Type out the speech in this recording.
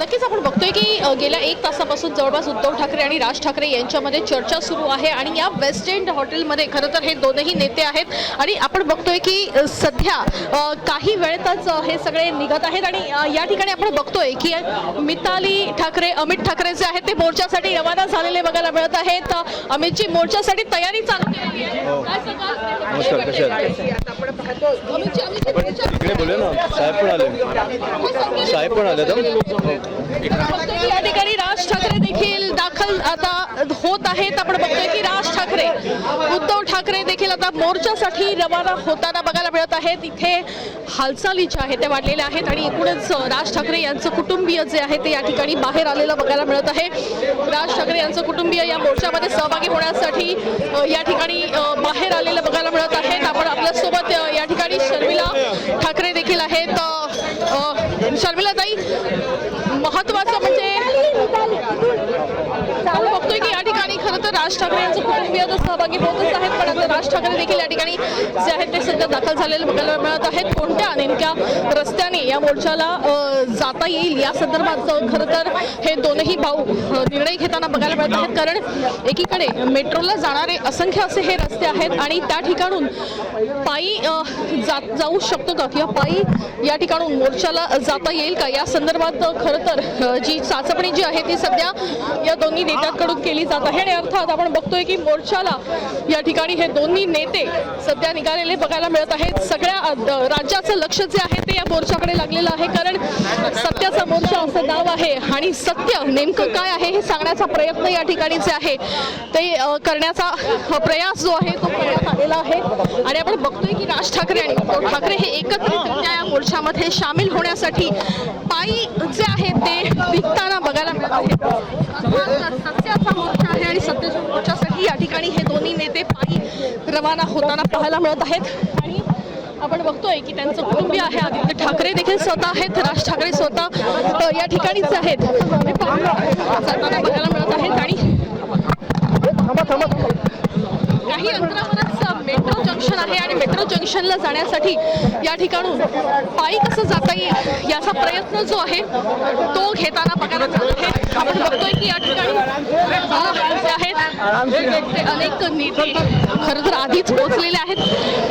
नक्कीच आपण बघतोय की गेल्या एक तासापासून जवळपास उद्धव ठाकरे आणि राज ठाकरे यांच्यामध्ये चर्चा सुरू आहे आणि या वेस्ट एंड हॉटेलमध्ये खरं तर हे दोनही नेते आहेत. आणि आपण बघतोय की सध्या काही वेळेतच हे सगळे निघत आहेत. आणि या ठिकाणी आपण बघतोय की मिताली ठाकरे अमित ठाकरे जे आहेत ते मोर्चासाठी रवाना झालेले बघायला मिळत आहेत. अ, अमितची मोर्चासाठी तयारी चालू केलेली आहे. ना. साहेब पण आले. साहेब पण आले या ठिकाणी राज ठाकरे देखील दाखल आता होत आहेत. आपण बघतोय की राज ठाकरे उद्धव ठाकरे देखील आता मोर्चासाठी रवाना होताना बघायला मिळत आहेत. इथे हालचाली ज्या आहेत त्या वाढलेल्या आहेत आणि एकूणच राज ठाकरे यांचं कुटुंबीय जे आहे ते या ठिकाणी बाहेर आलेलं बघायला मिळत आहे. राज ठाकरे यांचं कुटुंबीय या मोर्चामध्ये सहभागी होण्यासाठी या ठिकाणी बाहेर आलेलं बघायला मिळत आहेत आपण आपल्यासोबत या ठिकाणी शर्मिला ठाकरे देखील आहेत. शर्मिला ताई महत्वाचं म्हणजे आपण बघतोय की या ठिकाणी खरं तर राज ठाकरे यांचं कुटुंबीय तर सहभागी होतच आहेत पण आता राज ठाकरे देखील या ठिकाणी जे आहेत ते सध्या दाखल झालेले बघायला मिळत आहेत कोणत्या नेमक्या रस्त्याने या मोर्चाला जाता येईल? या संदर्भात खरं तर हे दोनही भाऊ निर्णय घेताना बघायला मिळत आहेत. कारण एकीकडे मेट्रोला जाणारे असंख्य असे हे रस्ते आहेत आणि त्या ठिकाणून पायी जात जाऊ शकतो का? किंवा पायी या ठिकाणून मोर्चाला जाता येईल का? या संदर्भात खरं तर जी चाचपणी जी आहे ती सध्या या दोन्ही नेत्यांकडून केली जात आहे. आणि अर्थात आपण बघतोय की मोर्चाला या ठिकाणी हे दोन्ही नेते सध्या निघालेले बघायला मिळत आहेत. सगळ्या द- राज्याचं लक्ष जे आहे ते मोर्चाकडे लागलेला आहे. कारण सत्याचा मोर्चा असं नाव आहे आणि सत्य नेमकं काय आहे हे सांगण्याचा प्रयत्न या ठिकाणी जे आहे. ते करण्याचा प्रयास जो आहे तो करण्यात आलेला आहे. आणि आपण बघतोय की राज ठाकरे आणि उद्धव ठाकरे हे एकत्रितरित्या या मोर्चामध्ये सामील होण्यासाठी पायी जे आहे ते निघताना बघायला मिळत आहे. सत्याचा मोर्चा आहे आणि सत्याच्या मोर्चासाठी या ठिकाणी हे दोन्ही नेते पायी रवाना होताना पाहायला मिळत आहेत. आणि आपण बघतोय की त्यांचं कुटुंबीय आहे आदित्य ठाकरे देखील स्वतः आहेत राज ठाकरे स्वतः या ठिकाणीच आहेत. जाताना बघायला मिळत आहेत आणि काही अंतरावरच मेट्रो जंक्शन आहे आणि मेट्रो जंक्शनला जाण्यासाठी या ठिकाणून पायी कसं जाता येईल याचा प्रयत्न जो आहे तो घेताना बघायला मिळत आहे. आपण बघतोय की या ठिकाणी आहेत ते अनेक नेते खरं तर आधीच पोहोचलेले आहेत.